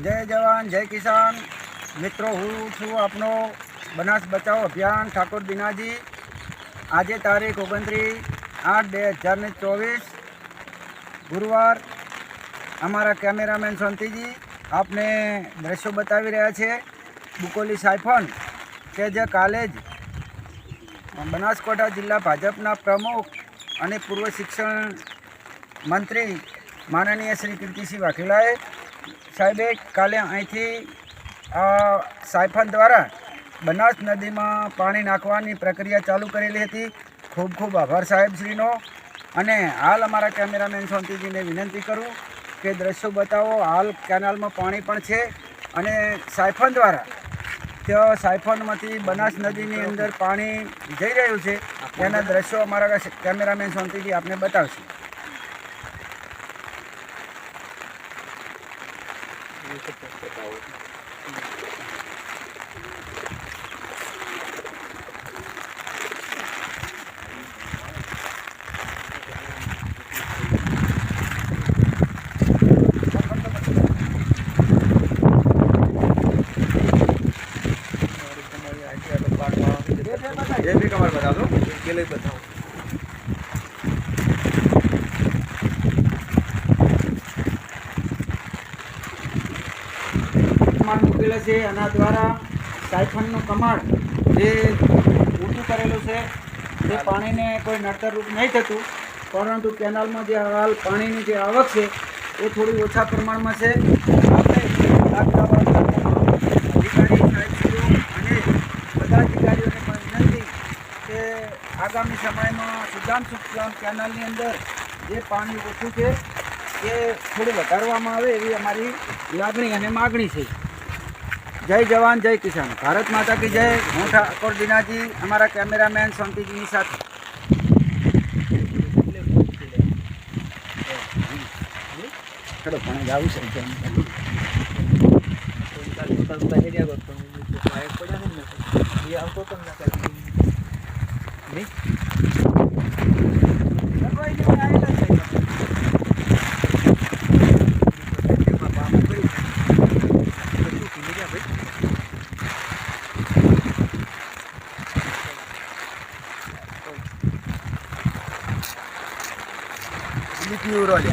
જય જવાન, જય કિસાન. મિત્રો, હું છું આપનો બનાસ બચાવ અભિયાન, ઠાકોર બિનાજી. આજે તારીખ ઓગણત્રીસ આઠ બે હજારને ચોવીસ, ગુરુવાર. અમારા કેમેરામેન શાંતિજી આપને દ્રશ્યો બતાવી રહ્યા છે. બુકોલી સાયફન કે જે કાલે જ બનાસકાંઠા જિલ્લા ભાજપના પ્રમુખ અને પૂર્વ શિક્ષણ મંત્રી માનનીય શ્રી કીર્તિસિંહ વાઘેલાએ સાહેબે કાલે અહીંથી આ સાયફન દ્વારા બનાસ નદીમાં પાણી નાખવાની પ્રક્રિયા ચાલુ કરેલી હતી. ખૂબ ખૂબ આભાર સાહેબશ્રીનો અને હાલ અમારા કેમેરામેન શાંતિજીને વિનંતી કરું કે દ્રશ્યો બતાવો. હાલ કેનાલમાં પાણી પણ છે અને સાયફન દ્વારા ત્યાં સાયફનમાંથી બનાસ નદીની અંદર પાણી જઈ રહ્યું છે. તેના દ્રશ્યો અમારા કેમેરામેન શાંતિજી આપને બતાવશે. ये भी कमर बता दो के लिए बताओ કમાડ મૂકેલા છે એના દ્વારા સાયફનનું કમાડ જે ઊંચું કરેલું છે તે પાણીને કોઈ નડતરરૂપ નહીં થતું, પરંતુ કેનાલમાં જે હાલ પાણીની જે આવક છે, એ થોડી ઓછા પ્રમાણમાં છે. આપણે આગામી સમયમાં સુજાન સુખજાન કેનાલની અંદર જે પાણી ઓછું છે, એ થોડું વધારવામાં આવે એવી અમારી લાગણી અને માગણી છે. જય જવાન જય કિસાન. ભારત માતા કી જય. હું ઠાકોર દિનાજી અમારા કેમેરામેન શાંતિજીની સાથે. ચલો પણ જાવું છે બીજી летнюю роль.